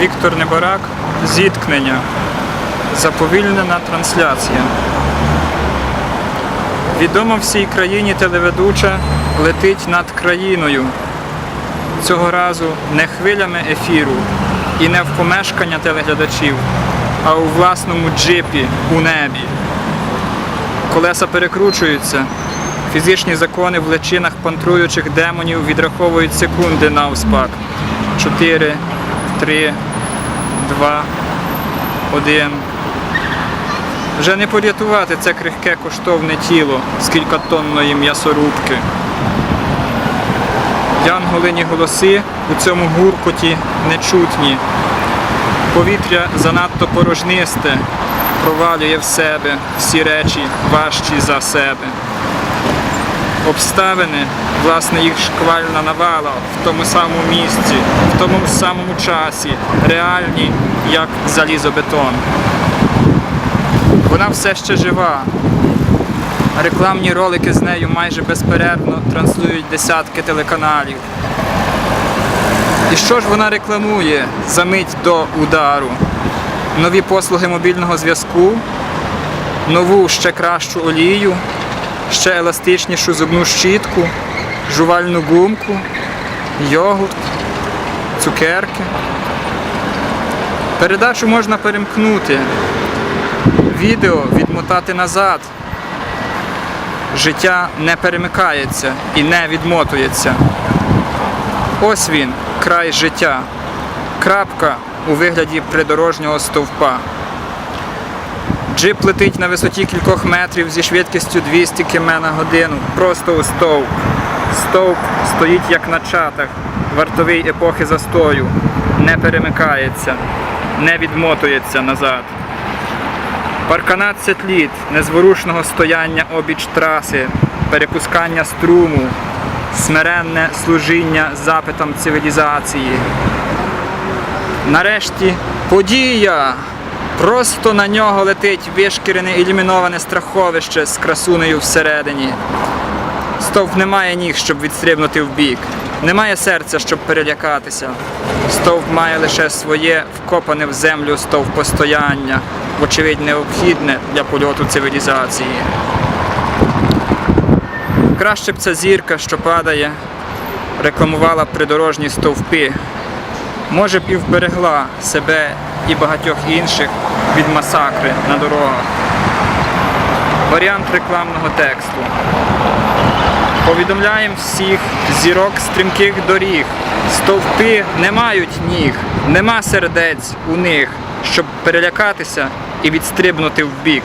Віктор Неборак. Зіткнення. Заповільнена трансляція. Відома всій країні телеведуча летить над країною. Цього разу не хвилями ефіру і не в помешкання телеглядачів, а у власному джипі у небі. Колеса перекручуються. Фізичні закони в личинах пантруючих демонів відраховують секунди навспак. 4, 3, 2, 1. Вже не порятувати це крихке коштовне тіло з кількатонної м'ясорубки. Янголині голоси у цьому гуркоті нечутні. Повітря занадто порожнисте, провалює в себе всі речі важчі за себе. Обставини, власне, їх шквальна навала в тому самому місці, в тому самому часі, реальні, як залізобетон. Вона все ще жива. Рекламні ролики з нею майже безперервно транслюють десятки телеканалів. І що ж вона рекламує за мить до удару? Нові послуги мобільного зв'язку, нову ще кращу олію, ще еластичнішу зубну щітку, жувальну гумку, йогурт, цукерки. Передачу можна перемкнути, відео відмотати назад. Життя не перемикається і не відмотується. Ось він, край життя. Крапка у вигляді придорожнього стовпа. Джип летить на висоті кількох метрів зі швидкістю 200 км на годину, просто у стовп. Стовп стоїть як на чатах, вартовий епохи застою, не перемикається, не відмотується назад. Парканадцять літ незворушного стояння обіч траси, перепускання струму, смиренне служіння запитам цивілізації. Нарешті подія! Просто на нього летить вишкірене ілюміноване страховище з красунею всередині. Стовп не має ніг, щоб відстрибнути в бік. Немає серця, щоб перелякатися. Стовп має лише своє вкопане в землю стовпостояння, вочевидь необхідне для польоту цивілізації. Краще б ця зірка, що падає, рекламувала придорожні стовпи. Може б і вберегла себе і багатьох інших від масакри на дорогах. Варіант рекламного тексту. Повідомляємо всіх зірок стрімких доріг. Стовпи не мають ніг, нема сердець у них, щоб перелякатися і відстрибнути в бік.